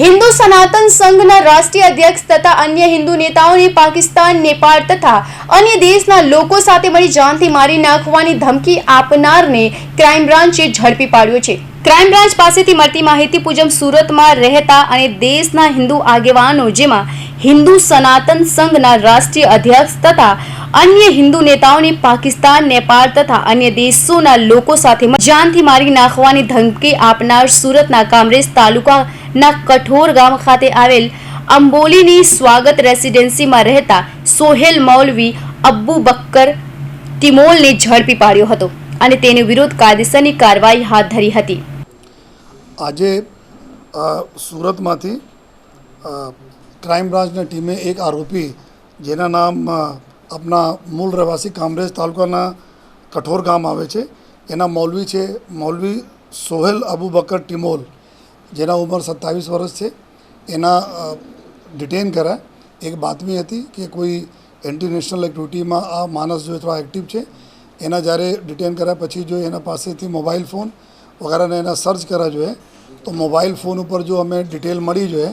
હિન્દુ સનાતન સંઘના રાષ્ટ્રીય અધ્યક્ષ તથા અન્ય હિન્દુ નેતાઓને પાકિસ્તાન, નેપાળ તથા અન્ય દેશના લોકો સાથે મળી જાનથી મારી નાખવાની ધમકી આપનારને ક્રાઇમ બ્રાન્ચે ઝડપી પાડ્યો છે. ક્રાઇમ બ્રાન્ચ પાસેથી મળતી માહિતી મુજબ સુરતમાં રહેતા અને દેશના હિન્દુ આગેવાનો, જેમાં હિન્દુ સનાતન સંઘના રાષ્ટ્રીય અધ્યક્ષ તથા અન્ય હિન્દુ નેતાઓને પાકિસ્તાન, નેપાળ તથા અન્ય દેશોના લોકો સાથે જાનથી મારી નાખવાની ધમકી આપનાર સુરતના કામરેજ તાલુકાના કઠોર ગામ ખાતે આવેલ અંબોલીની સ્વાગત રેસિડેન્સીમાં રહેતા સોહેલ મૌલવી અબ્બુ બક્કર ટિમોલને ઝડપી પાડ્યો હતો અને તેની વિરુદ્ધ કાયદેસરની કાર્યવાહી હાથ ધરી હતી. આજે સુરતમાંથી ક્રાઇમ બ્રાન્ચની ટીમે એક આરોપી જેના નામ આપણા મૂળ રહેવાસી કામરેજ તાલુકાના કઠોર ગામ આવે છે. એના મૌલવી છે, મૌલવી સોહેલ અબુ બકર ટિમોલ, જેના ઉંમર સત્તાવીસ વર્ષ છે. એના ડિટેન કર્યા. એક બાતમી હતી કે કોઈ એન્ટી નેશનલ એક્ટિવિટીમાં આ માણસ જો થોડા એક્ટિવ છે, એના જ્યારે ડિટેન કર્યા પછી જો એના પાસેથી મોબાઈલ ફોન વગેરેને એના સર્ચ કર્યા જોઈએ, તો મોબાઈલ ફોન ઉપર જો અમે ડિટેલ મળી જોઈએ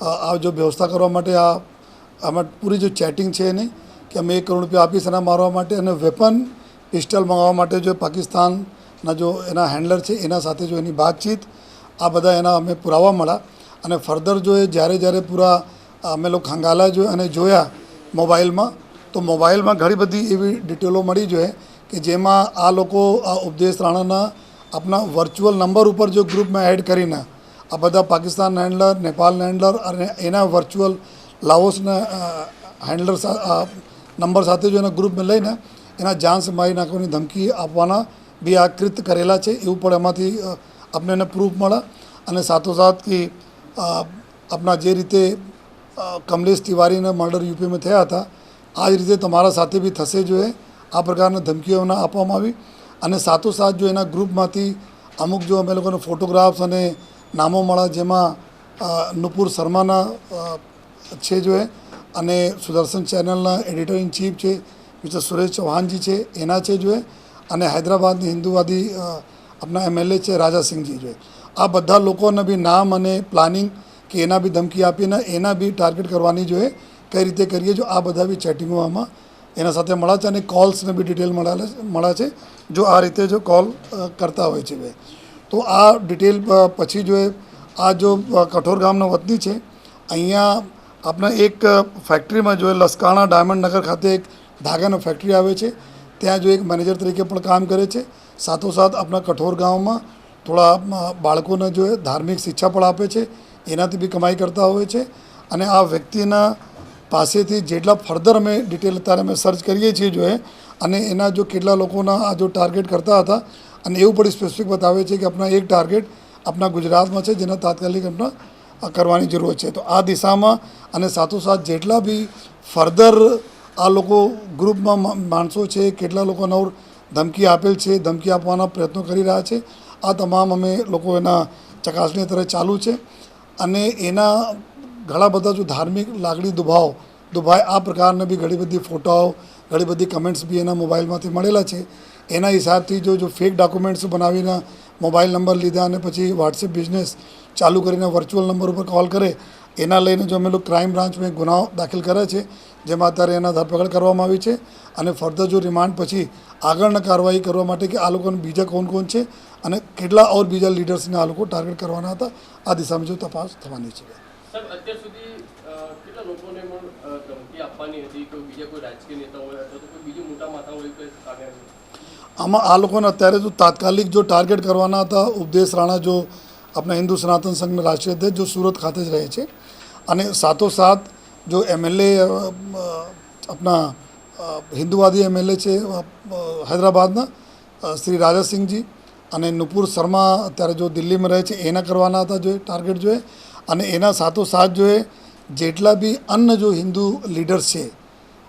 આ જો વ્યવસ્થા કરવા માટે આ આમાં પૂરી જો ચેટિંગ છે એની કે અમે એક કરોડ રૂપિયા આપીશ એના મારવા માટે અને વેપન પિસ્ટલ મંગાવવા માટે જો પાકિસ્તાનના જો એના હેન્ડલર છે, એના સાથે જો એની વાતચીત, આ બધા એના અમે પુરાવા મળ્યા. અને ફર્ધર જો એ જ્યારે જ્યારે પૂરા અમે લોકો ખંગાલા જો અને જોયા મોબાઈલમાં, તો મોબાઈલમાં ઘણી બધી એવી ડિટેલો મળી જોઈએ કે જેમાં આ લોકો આ ઉપદેશ રાણાના આપણા વર્ચ્યુઅલ નંબર ઉપર જો ગ્રુપમાં એડ કરીને આ બધા પાકિસ્તાન હેન્ડલર નેપાલના હેન્ડલર અને એના વર્ચ્યુઅલ લાઓસના હેન્ડલર નંબર સાથે જો એના ગ્રુપમાં લઈને એના જાન્સ મારી નાખવાની ધમકી આપવાના બી આ કરેલા છે. એવું પણ એમાંથી આપણે એને પ્રૂફ મળે. અને સાથોસાથ કે આપણા જે રીતે કમલેશ તિવારીને મર્ડર યુપીમાં થયા હતા, આ જ રીતે તમારા સાથે બી થશે જોઈએ આ પ્રકારના ધમકીઓ એમને આપવામાં આવી. અને સાથોસાથ જો એના ગ્રુપમાંથી અમુક જો અમે લોકોને ફોટોગ્રાફ્સ અને નામો મળ્યા જેમાં નુપુર શર્માના છે જોએ. અને સુદર્શન ચેનલના એડિટર ઇન ચીફ છે, મિસ્ટર સુરેશ ચૌહાણજી છે, એના છે જોએ. અને હૈદરાબાદની હિન્દુવાદી આપણા એમએલએ છે રાજાસિંહજી જોએ. આ બધા લોકોને બી નામ અને પ્લાનિંગ કે એના બી ધમકી આપીને એના બી ટાર્ગેટ કરવાની જોઈએ કઈ રીતે કરીએ જો આ બધા બી ચેટિંગો આમાં એના સાથે મળ્યા છે અને કોલ્સને બી ડિટેલ મળ્યા મળ્યા છે, જો આ રીતે જો કોલ કરતા હોય છે બે. તો આ ડિટેલ પછી જો આ જો કઠોર ગામના વતની છે, અહીંયા આપણે એક ફેક્ટરીમાં જો એ લસકાણા ડાયમંડ નગર ખાતે એક ધાગાનો ફેક્ટરી આવે છે, ત્યાં જો એક મેનેજર તરીકે પણ કામ કરે છે, સાથોસાથ આપણા કઠોર ગામમાં થોડા બાળકોને જો ધાર્મિક શિક્ષા પણ આપે છે, એનાથી બી કમાઈ કરતા હોય છે, અને આ વ્યક્તિના પાસેથી જેટલા ફર્ધર અમે ડિટેલ અત્યારે અમે સર્ચ કરીએ છીએ જો અને એના જો કેટલા લોકોના આ જો ટાર્ગેટ કરતા હતા અને એવું પણ સ્પેસિફિક બતાવે છે કે આપણા એક ટાર્ગેટ આપણા ગુજરાતમાં છે, જેના તાત્કાલિક આપણા કરવાની જરૂર છે. તો આ દિશામાં અને સાથોસાથ જેટલા બી ફર્ધર આ લોકો ગ્રુપમાં માણસો છે, કેટલા લોકોને નવ ધમકી આપેલ છે, ધમકી આપવાના પ્રયત્નો કરી રહ્યા છે, આ તમામ અમે લોકો એના ચકાસણી અત્યારે ચાલુ છે. અને એના ઘણા બધા જો ધાર્મિક લાગણી દુભાવ, દુભાય આ પ્રકારના બી ઘણી બધી ફોટાઓ, ઘણી બધી કમેન્ટ્સ બી એના મોબાઈલમાંથી મળેલા છે. એના હિસાબથી જો જો ફેક ડોક્યુમેન્ટ્સ બનાવીને મોબાઈલ નંબર લીધા અને પછી વોટ્સએપ બિઝનેસ ચાલુ કરીને વર્ચ્યુઅલ નંબર ઉપર કોલ કરે, એના લઈને જો અમે લોકો ક્રાઇમ બ્રાન્ચમાં ગુનાઓ દાખલ કર્યા છે, જેમાં અત્યારે એના ધરપકડ કરવામાં આવી છે અને ફર્ધર જો રિમાન્ડ પછી આગળના કાર્યવાહી કરવા માટે કે આ લોકોને બીજા કોણ કોણ છે અને કેટલા ઓર બીજા લીડર્સને આ લોકો ટાર્ગેટ કરવાના હતા, આ દિશામાં જો તપાસ થવાની છે. આપવાની હતી? કોઈ બીજા કોઈ રાજકીય નેતા હોય અથવા કોઈ બીજું મોટા માતા હોય આમાં આ લોકોને અત્યારે જો તાત્કાલિક જો ટાર્ગેટ કરવાના હતા ઉપદેશ રાણા જો આપણા હિન્દુ સનાતન સંઘના રાષ્ટ્રીય અધ્યક્ષ જો સુરત ખાતે જ રહે છે. અને સાથોસાથ જો એમએલએ આપણા હિન્દુવાદી એમએલએ છે હૈદરાબાદના શ્રી રાજાસિંહજી અને નુપુર શર્મા અત્યારે જો દિલ્હીમાં રહે છે, એના કરવાના હતા જો ટાર્ગેટ જોઈએ અને એના સાથોસાથ જોઈએ જેટલા બી અન્ય જો હિન્દુ લીડર્સ છે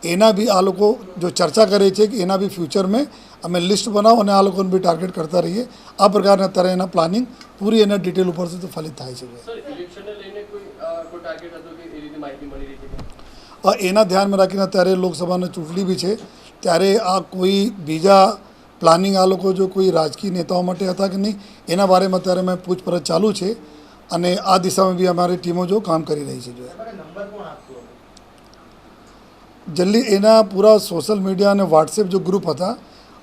એના બી આ લોકો જો ચર્ચા કરે છે કે એના બી ફ્યુચરમાં અમે લિસ્ટ બનાવો અને આ લોકોને બી ટાર્ગેટ કરતા રહીએ. આ પ્રકારના અત્યારે એના પ્લાનિંગ પૂરી એના ડિટેલ ઉપરથી તો ફલિત થાય છે. સર ઇલેક્શનને લઈને કોઈ અ, કોઈ ટાર્ગેટ હતો કે એ રીતે માહિતી મળી રહી છે કે? અ, એના ધ્યાનમાં રાખીને અત્યારે લોકસભાની ચૂંટણી બી છે. ત્યારે આ કોઈ બીજા પ્લાનિંગ આ લોકો જો કોઈ રાજકીય નેતાઓ માટે હતા કે નહીં એના બારેમાં અત્યારે મેં પૂછપરછ ચાલુ છે. અને આ દિશામાં બી અમારી ટીમો જો કામ કરી રહી છે. જો જલ્દી એના પૂરા સોશિયલ મીડિયા અને વોટ્સએપ જો ગ્રુપ હતા,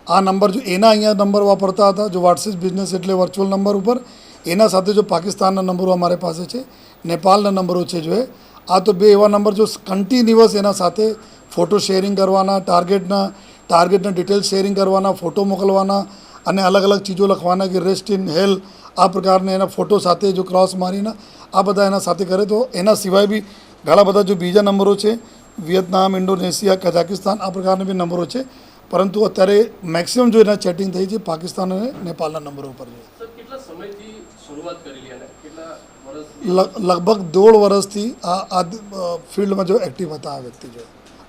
આ નંબર જો એના અહીંયા નંબર વાપરતા હતા, જો વોટ્સએપ બિઝનેસ એટલે વર્ચ્યુઅલ નંબર ઉપર, એના સાથે જો પાકિસ્તાનના નંબરો અમારી પાસે છે, નેપાળના નંબરો છે જો એ, આ તો બે એવા નંબર જો કન્ટિન્યુઅસ એના સાથે ફોટો શેરિંગ કરવાના ટાર્ગેટના ટાર્ગેટના ડિટેલ શેરિંગ કરવાના ફોટો મોકલવાના, અને અલગ અલગ ચીજો લખવાના કે રેસ્ટ ઇન હેલ આ પ્રકારના એના ફોટો સાથે જો ક્રોસ મારીને આ બધા એના સાથે કરે તો એના સિવાય બી ઘણા બધા જો બીજા નંબરો છે વિયેતનામ ઇન્ડોનેશિયા કઝાકિસ્તાન આ પ્રકારના બી નંબરો છે. પરંતુ અત્યારે મેક્સિમમ જો એના ચેટિંગ થઈ છે પાકિસ્તાન અને નેપાળના નંબરો ઉપર છે. લગભગ દોઢ વર્ષથી આ આ ફિલ્ડમાં જો એક્ટિવ હતા આ વ્યક્તિ જો.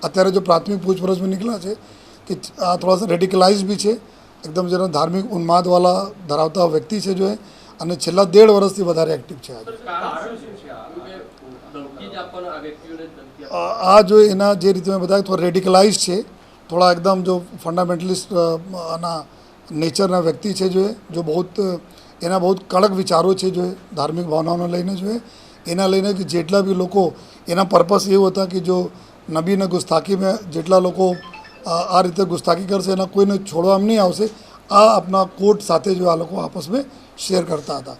અત્યારે જો પ્રાથમિક પૂછપરછમાં નીકળ્યા છે કે આ થોડા રેડિકલાઇઝ બી છે. એકદમ જેના ધાર્મિક ઉન્માદવાળા ધરાવતા વ્યક્તિ છે જો એ. અને છેલ્લા દેઢ વર્ષથી વધારે એક્ટિવ છે આજે. આ? જ એના જે રીતે મેં બતાવ્યું થોડા રેડિકલાઇઝ છે, થોડા એકદમ જો ફંડામેન્ટલિસ્ટ આના નેચરના વ્યક્તિ છે જો જો બહુ એના બહુ કડક વિચારો છે જો ધાર્મિક ભાવનાઓને લઈને જો એના લઈને કે જેટલા બી લોકો, એના પર્પસ એવું હતા કે જો નબીને ગુસ્તાખીમાં જેટલા લોકો આ રીતે ગુસ્તાખી કરશે, એના કોઈને છોડવામાં નહીં આવશે, આ આપના કોર્ટ સાથે જો આ લોકો આપસમાં શેર કરતા હતા